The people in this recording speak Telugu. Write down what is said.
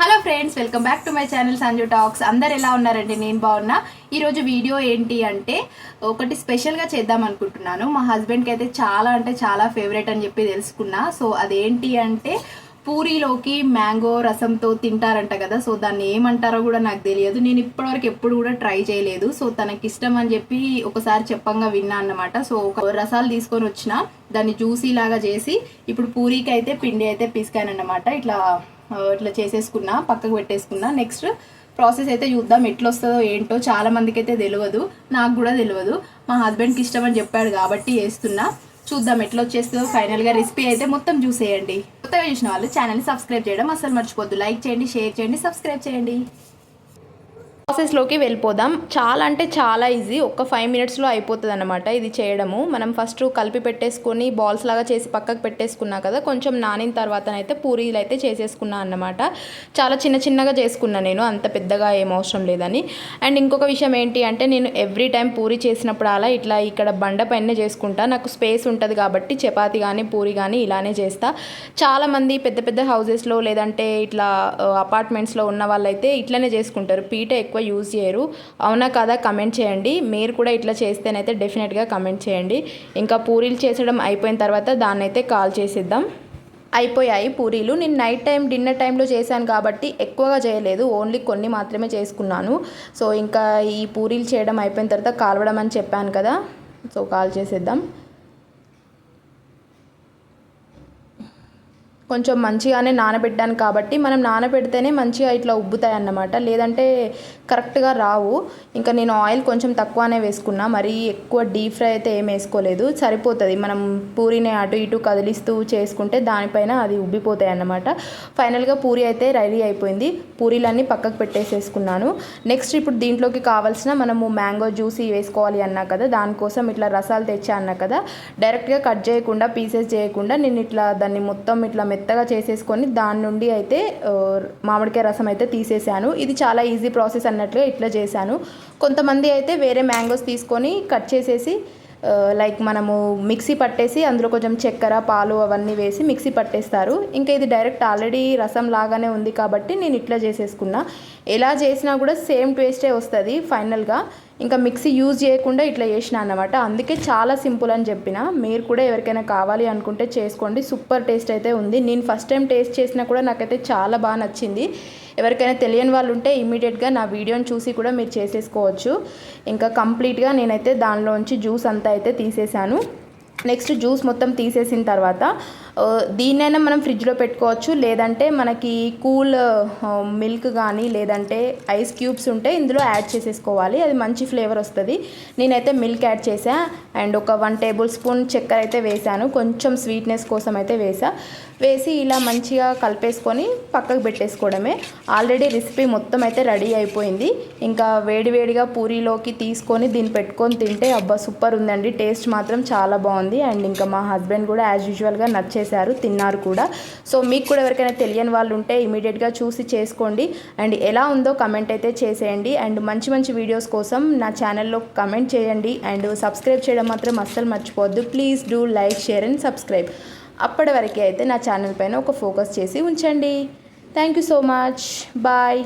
Hello friends welcome back to my channel Sanju talks అందరు ఎలా ఉన్నారండి? నేను బాగున్నా. ఈరోజు వీడియో ఏంటి అంటే ఒకటి స్పెషల్గా చేద్దాం అనుకుంటున్నాను. మా హస్బెండ్కి అయితే చాలా అంటే చాలా ఫేవరెట్ అని చెప్పి తెలుసుకున్నా. సో అదేంటి అంటే పూరీలోకి మ్యాంగో రసంతో తింటారంట కదా సో దాన్ని ఏమంటారో కూడా నాకు తెలియదు. నేను ఇప్పటివరకు ఎప్పుడు కూడా ట్రై చేయలేదు. సో తనకి ఇష్టం అని చెప్పి ఒకసారి చెప్పంగా విన్నా అన్నమాట. సో ఒక రసాలు తీసుకొని వచ్చిన దాన్ని జ్యూసీ లాగా చేసి ఇప్పుడు పూరీకి అయితే పిండి అయితే పిసికానమాట ఇట్లా ఇట్లా చేసేసుకున్నా పక్కకు పెట్టేసుకున్నా. నెక్స్ట్ ప్రాసెస్ అయితే చూద్దాం ఎట్లా వస్తుందో ఏంటో. చాలా మందికి అయితే తెలియదు నాకు కూడా తెలియదు. మా హస్బెండ్కి ఇష్టం అని చెప్పాడు కాబట్టి వేస్తున్నా చూద్దాం ఎట్లా వచ్చేస్తుందో ఫైనల్గా రెసిపీ అయితే మొత్తం చూసేయండి. కొత్తగా చూసిన వాళ్ళు ఛానల్ని సబ్స్క్రైబ్ చేయడం అసలు మర్చిపోద్దు లైక్ చేయండి షేర్ చేయండి సబ్స్క్రైబ్ చేయండి. ప్రాసెస్లోకి వెళ్ళిపోదాం. చాలా అంటే చాలా ఈజీ. ఒక్క ఫైవ్ మినిట్స్లో అయిపోతుంది అనమాట ఇది చేయడము. మనం ఫస్ట్ కలిపి పెట్టేసుకొని బాల్స్ లాగా చేసి పక్కకు పెట్టేసుకున్నా కదా కొంచెం నానిన తర్వాతనైతే పూరీలు అయితే చేసేసుకున్నా అన్నమాట. చాలా చిన్న చిన్నగా చేసుకున్నా నేను. అంత పెద్దగా ఏం అవసరం లేదని. అండ్ ఇంకొక విషయం ఏంటి అంటే నేను ఎవ్రీ టైం పూరి చేసినప్పుడు అలా ఇట్లా ఇక్కడ బండ పైన చేసుకుంటా. నాకు స్పేస్ ఉంటుంది కాబట్టి చపాతి కానీ పూరి కానీ ఇలానే చేస్తా. చాలామంది పెద్ద పెద్ద హౌసెస్లో లేదంటే ఇట్లా అపార్ట్మెంట్స్లో ఉన్న వాళ్ళైతే ఇట్లనే చేసుకుంటారు. పీట ఎక్కువ యూజ్ చేయరు. అవునా కదా? కమెంట్ చేయండి. మీరు కూడా ఇట్లా చేస్తేనైతే డెఫినెట్గా కమెంట్ చేయండి. ఇంకా పూరీలు చేసడం అయిపోయిన తర్వాత దాన్ని అయితే కాల్ చేసిద్దాం. అయిపోయాయి పూరీలు. నేను నైట్ టైం డిన్నర్ టైంలో చేశాను కాబట్టి ఎక్కువగా చేయలేదు. ఓన్లీ కొన్ని మాత్రమే చేసుకున్నాను. సో ఇంకా ఈ పూరీలు చేయడం అయిపోయిన తర్వాత కాలవడం అని చెప్పాను కదా. సో కాల్ చేసేద్దాం. కొంచెం మంచిగానే నానబెట్టాను కాబట్టి మనం నానబెడితేనే మంచిగా ఇట్లా ఉబ్బుతాయి అన్నమాట లేదంటే కరెక్ట్గా రావు. ఇంకా నేను ఆయిల్ కొంచెం తక్కువనే వేసుకున్నా. మరీ ఎక్కువ డీప్ ఫ్రై అయితే ఏం వేసుకోలేదు. సరిపోతుంది. మనం పూరీని అటు ఇటు కదిలిస్తూ చేసుకుంటే దానిపైన అది ఉబ్బిపోతాయి అన్నమాట ఫైనల్గా పూరి అయితే రెడీ అయిపోయింది. పూరీలన్నీ పక్కకు పెట్టేసేసుకున్నాను. నెక్స్ట్ ఇప్పుడు దీంట్లోకి కావాల్సిన మనము మ్యాంగో జ్యూస్ వేసుకోవాలి అన్నా కదా దానికోసం ఇట్లా రసాలు తెచ్చా అన్నా కదా డైరెక్ట్గా కట్ చేయకుండా పీసెస్ చేయకుండా నేను ఇట్లా దాన్ని మొత్తం ఇట్లా మెత్తగా చేసేసుకొని దాని నుండి అయితే మామిడికాయ రసం అయితే తీసేసాను ఇది చాలా ఈజీ ప్రాసెస్ అన్నట్లుగా ఇట్లా చేశాను. కొంతమంది అయితే వేరే మ్యాంగోస్ తీసుకొని కట్ చేసేసి లైక్ మనము మిక్సీ పట్టేసి అందులో కొంచెం చక్కెర పాలు అవన్నీ వేసి మిక్సీ పట్టేస్తారు. ఇంకా ఇది డైరెక్ట్ ఆల్రెడీ రసం లాగానే ఉంది కాబట్టి నేను ఇట్లా చేసేసుకున్నా. ఎలా చేసినా కూడా సేమ్ టేస్టే వస్తుంది ఫైనల్గా. ఇంకా మిక్సీ యూజ్ చేయకుండా ఇట్లా చేసిన అన్నమాట. అందుకే చాలా సింపుల్ అని చెప్పిన. మీరు కూడా ఎవరికైనా కావాలి అనుకుంటే చేసుకోండి. సూపర్ టేస్ట్ అయితే ఉంది. నేను ఫస్ట్ టైం టేస్ట్ చేసినా కూడా నాకైతే చాలా బాగా నచ్చింది. ఎవరికైనా తెలియని వాళ్ళు ఉంటే ఇమీడియట్గా నా వీడియోని చూసి కూడా మీరు చేసేసుకోవచ్చు. ఇంకా కంప్లీట్గా నేనైతే దానిలోంచి జ్యూస్ అంతా అయితే తీసేసాను నెక్స్ట్ జ్యూస్ మొత్తం తీసేసిన తర్వాత దీన్నైనా మనం ఫ్రిడ్జ్లో పెట్టుకోవచ్చు. లేదంటే మనకి కూల్ మిల్క్ కానీ లేదంటే ఐస్ క్యూబ్స్ ఉంటే ఇందులో యాడ్ చేసేసుకోవాలి. అది మంచి ఫ్లేవర్ వస్తుంది. నేనైతే మిల్క్ యాడ్ చేసా అండ్ ఒక వన్ టేబుల్ స్పూన్ చక్కెర అయితే వేసాను కొంచెం స్వీట్నెస్ కోసం అయితే వేసా వేసి ఇలా మంచిగా కలిపేసుకొని పక్కకు పెట్టేసుకోవడమే. ఆల్రెడీ రెసిపీ మొత్తం అయితే రెడీ అయిపోయింది. ఇంకా వేడివేడిగా పూరీలోకి తీసుకొని దీన్ని పెట్టుకొని తింటే అబ్బా సూపర్ ఉందండి. టేస్ట్ మాత్రం చాలా బాగుంది. అండ్ ఇంకా మా హస్బెండ్ కూడా యాజ్ యూజువల్గా చేశారు తిన్నారు కూడా. సో మీకు కూడా ఎవరికైనా తెలియని వాళ్ళు ఉంటే ఇమీడియట్గా చూసి చేసుకోండి. అండ్ ఎలా ఉందో కమెంట్ అయితే చేసేయండి. అండ్ మంచి మంచి వీడియోస్ కోసం నా ఛానల్లో కమెంట్ చేయండి. అండ్ సబ్స్క్రైబ్ చేయడం మాత్రం అస్సలు మర్చిపోవద్దు. Please do like share and subscribe. అప్పటి వరకే అయితే నా ఛానల్ పైన ఒక ఫోకస్ చేసి ఉంచండి. Thank you so much. Bye.